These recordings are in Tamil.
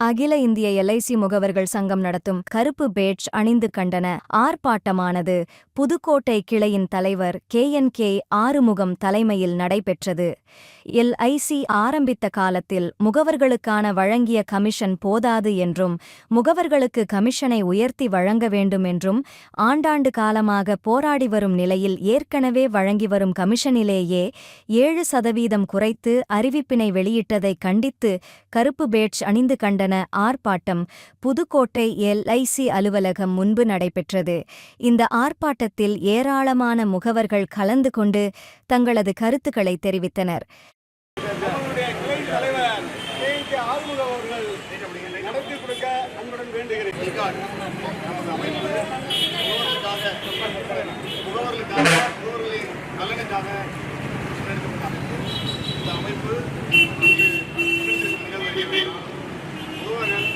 அகில இந்திய எல்ஐசி முகவர்கள் சங்கம் நடத்தும் கருப்பு பேட்ஜ் அணிந்து கண்டன ஆர்ப்பாட்டமானது புதுக்கோட்டை கிளையின் தலைவர் கே என் கே ஆறுமுகம் தலைமையில் நடைபெற்றது. எல்ஐசி ஆரம்பித்த காலத்தில் முகவர்களுக்கான வழங்கிய கமிஷன் போதாது என்றும் முகவர்களுக்கு கமிஷனை உயர்த்தி வழங்க வேண்டும் என்றும் ஆண்டாண்டு காலமாக போராடி வரும் நிலையில் ஏற்கனவே வழங்கி வரும் கமிஷனிலேயே ஏழு சதவீதம் குறைத்து அறிவிப்பினை வெளியிட்டதை கண்டித்து கருப்பு பேட்ச் அணிந்து கண்டன ஆர்ப்பாட்டம் புதுக்கோட்டை எல்ஐசி அலுவலகம் முன்பு நடைபெற்றது. இந்த ஆர்ப்பாட்டத்தில் ஏராளமான முகவர்கள் கலந்து கொண்டு தங்களது கருத்துக்களை தெரிவித்தனர். நலனுக்காக இந்த அமைப்பு நிகழ்வு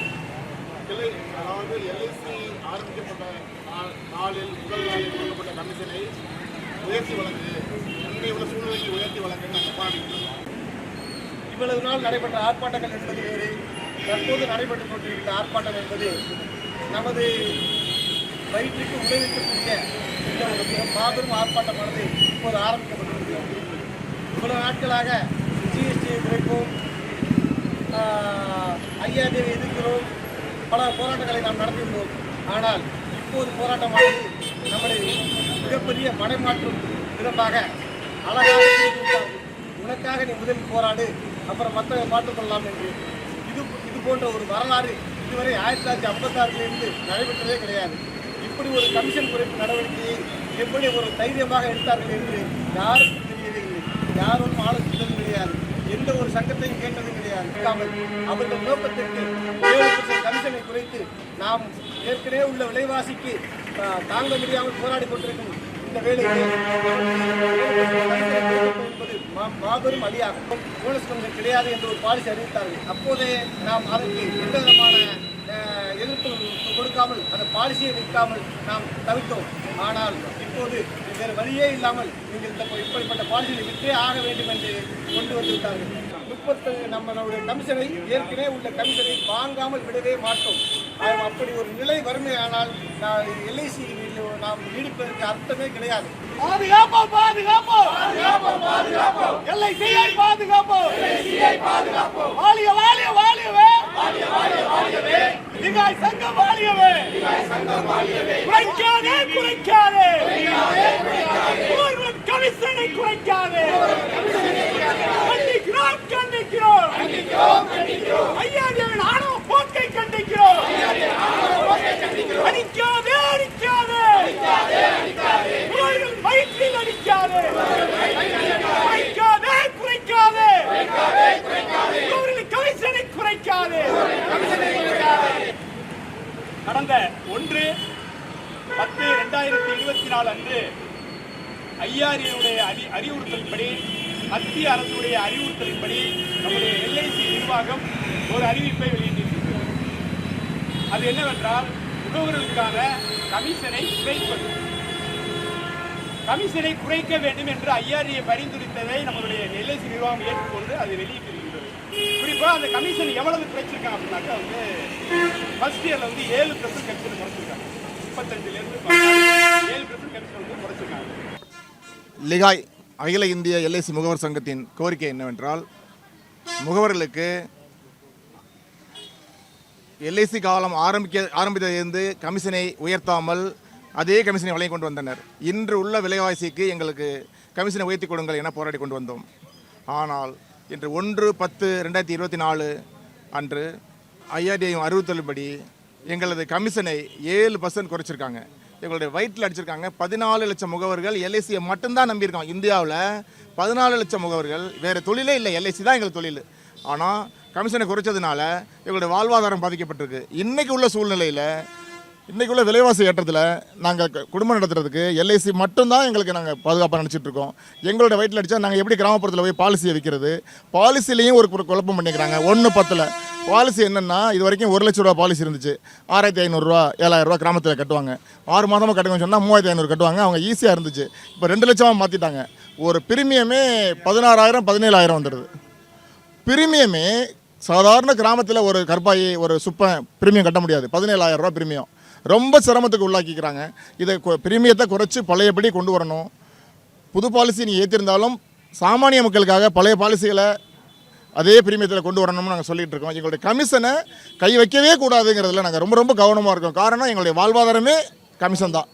கிளை அதாவது எல்ஐசி ஆரம்பிக்கப்பட்ட நா- நாளில் முதல் நாளில் கொடுக்கப்பட்ட கமிஷனை உயர்த்தி வழங்கு இன்றைய உள்ள சூழ்நிலைக்கு உயர்த்தி வழங்க நாங்கள் போராடிக்கிறோம் இவ்வளவு நாள் நடைபெற்ற ஆர்ப்பாட்டங்கள் என்பது வேறு தற்போது நடைபெற்றுக் கொண்டிருக்கிற ஆர்ப்பாட்டம் என்பது நமது வயிற்றுக்கு உழைவிக்கக்கூடிய இந்த ஒரு மிக மாபெரும் ஆர்ப்பாட்டமானது இப்போது ஆரம்பிக்கப்பட்டிருக்கிறது. இவ்வளவு நாட்களாக ஜிஎஸ்டியை குறைப்போம் ஐஆர்டியை எதிர்க்கிறோம். பல போராட்டங்களை நாம் நடத்தியிருந்தோம் ஆனால் இப்போது போராட்டமானது நம்மளை மிகப்பெரிய மடைமாற்றும் விதமாக அழகாக உனக்காக நீ முதலில் போராடு அப்புறம் மற்றவை பார்த்துக்கொள்ளலாம் என்று. இது இது போன்ற ஒரு வரலாறு இதுவரை ஆயிரத்தி தொள்ளாயிரத்தி ஐம்பத்தாறிலிருந்து நடைபெற்றதே கிடையாது. இப்படி ஒரு கமிஷன் குறைப்பு நடவடிக்கையை எப்படி ஒரு தைரியமாக எடுத்தார்கள் என்று யாருக்கும் தெரியவில்லை. யாரும் ஆலோசித்ததும் கிடையாது எந்த ஒரு சங்கத்தையும் கேட்டதும் அவர்கள் நோக்கத்திற்கு கமிஷனை குறைத்து நாம் ஏற்கனவே உள்ள விலைவாசிக்கு தாங்க முடியாமல் போராடி கொண்டிருக்கும் இந்த வேலையை என்பது மா- மாபெரும் அடியாகும் போலீஸ் கமிஷன் கிடையாது என்று ஒரு பாலிசி அறிவித்தார்கள். அப்போதே நாம் அதற்கு எந்த விதமான அஹ், எதிர்ப்பு கொடுக்காமல் அந்த பாலிசியை நிற்காமல் நாம் தவிர்த்தோம் ஆனால் இப்போது வேறு வழியே இல்லாமல் நீங்கள் இப்படிப்பட்ட பாலிசியை விற்றே ஆக வேண்டும் என்று கொண்டு வந்துவிட்டார்கள். முப்பத்து நம்மளுடைய கமிஷனை ஏற்கனவே உள்ள கமிஷனை வாங்காமல் விடவே மாட்டோம். அப்படி ஒரு நிலை வறுமையானால் எல்ஐசி நாம் நீடிப்பதற்கு அர்த்தமே கிடையாது. பாதுகாப்போம் பாதுகாப்போம். பாதுகாப்போம் பாதுகாப்போம். எல்லை செய்யை பாதுகாப்போம். வாலிய வாலிய வாலியவே. வாலிய வாலிய வாலியவே. நிகாய் சங்கம் வாலியவே. நிகாய் சங்கம் வாலியவே. குறைக்காதே குறைக்காதே குறைக்காதே குறைக்காதே கமிஷனை குறைக்காதே கண்டிக்கிறோம் கண்டிக்கிறோம் ஐயா தேவன் ஆணவ போக்கை கண்டிக்கிறோம் அடிக்காதே அடிக்காதே வயிற்றில் அடிக்காதே குறைக்காதே குறைக்காதே கவிசனை கமிஷனை குறைக்காதே நடந்த ஒன்று பத்து ரெண்டாயிரத்தி இருபத்தி நாலு அன்று ஐஆர்ஏனுடைய அறி அறிவுறுத்தலின்படி மத்திய அரசுடைய அறிவுறுத்தலின்படி நம்முடைய எல்ஐசி நிர்வாகம் ஒரு அறிவிப்பை வெளியிட்டிருக்கிறது. அது என்னவென்றால் முகவர்களுக்கான கமிஷனை குறைப்பது. கமிஷனை குறைக்க வேண்டும் என்று ஐஆர்ஏ பரிந்துரைத்ததை நம்மளுடைய எல்ஐசி நிர்வாகம் ஏற்றுக்கொண்டு அது வெளியிட்டிருக்கிறது. குறிப்பாக அந்த கமிஷன் எவ்வளவு குறைச்சிருக்காங்க அப்படின்னாக்கா வந்து ஃபர்ஸ்ட் இயர்ல வந்து ஏழு பர்சன்ட் கமிஷன் குறைச்சிருக்காங்க. முப்பத்தஞ்சுலேருந்து ஏழு பர்சன்ட் கமிஷன் வந்து குறைச்சிருக்காங்க லிகாய் அகில இந்திய எல்ஐசி முகவர் சங்கத்தின் கோரிக்கை என்னவென்றால் முகவர்களுக்கு எல்ஐசி காலம் ஆரம்பிக்க ஆரம்பித்ததிலிருந்து கமிஷனை உயர்த்தாமல் அதே கமிஷனை வழங்கி கொண்டு வந்தனர். இன்று உள்ள விலைவாசிக்கு எங்களுக்கு கமிஷனை உயர்த்தி கொடுங்கள் என போராடி கொண்டு வந்தோம். ஆனால் இன்று ஒன்று பத்து ரெண்டாயிரத்தி இருபத்தி நாலு அன்று ஐஆர்டிஐ அறிவுறுத்தலின்படி எங்களது கமிஷனை ஏழு பர்சன்ட் குறைச்சிருக்காங்க. எங்களுடைய வயிற்றில் அடிச்சிருக்காங்க. பதினாலு லட்சம் முகவர்கள் எல்ஐசியை மட்டும்தான் நம்பியிருக்கோம் இந்தியாவில் பதினாலு லட்சம் முகவர்கள் வேறு தொழிலே இல்லை. எல்ஐசி தான் எங்கள் தொழில். ஆனால் கமிஷனை குறைச்சதுனால எங்களுடைய வாழ்வாதாரம் பாதிக்கப்பட்டிருக்கு. இன்றைக்கு உள்ள சூழ்நிலையில் இன்றைக்கு உள்ள விலைவாசி ஏற்றத்தில் நாங்கள் குடும்பம் நடத்துறதுக்கு எல்ஐசி மட்டும்தான் எங்களுக்கு நாங்கள் பாதுகாப்பாக நினச்சிட்டு இருக்கோம். எங்களோட வயிற்றில் அடித்தா நாங்கள் எப்படி கிராமப்புறத்தில் போய் பாலிசியை விற்கிறது பாலிசிலையும் ஒரு குழப்பம் பண்ணிக்கிறாங்க. ஒன்று பத்தில். பாலிசி என்னென்னா இது வரைக்கும் ஒரு லட்ச ரூபா பாலிசி இருந்துச்சு. ஆறாயிரத்தி ஐநூறுரூவா ஏழாயிரரூவா கிராமத்தில் கட்டுவாங்க. ஆறு மாதமாக கட்டுங்கன்னு சொன்னால் மூவாயிரத்தி ஐநூறு கட்டுவாங்க. அவங்க ஈஸியாக இருந்துச்சு. இப்போ ரெண்டு லட்சமாக மாற்றிட்டாங்க ஒரு பிரிமியமே பதினாறாயிரம் பதினேழாயிரம் வந்துடுது. பிரிமியமே சாதாரண கிராமத்தில் ஒரு கற்பாயி ஒரு சுப்பன் பிரிமியம் கட்ட முடியாது. பதினேழாயிரரூவா பிரிமியம் ரொம்ப சிரமத்துக்கு உள்ளாக்கிக்கிறாங்க. இதை பிரிமியத்தை குறைச்சி பழையபடி கொண்டு வரணும். புது பாலிசி நீ ஏற்றிருந்தாலும் சாமானிய மக்களுக்காக பழைய பாலிசிகளை அதே பிரிமியத்தில் கொண்டு வரணும்னு நாங்கள் சொல்லிகிட்டு இருக்கோம். எங்களுடைய கமிஷனை கை வைக்கவே கூடாதுங்கிறதுல நாங்கள் ரொம்ப ரொம்ப கவனமாக இருக்கோம். காரணம் எங்களுடைய வாழ்வாதாரமே கமிஷன் தான்.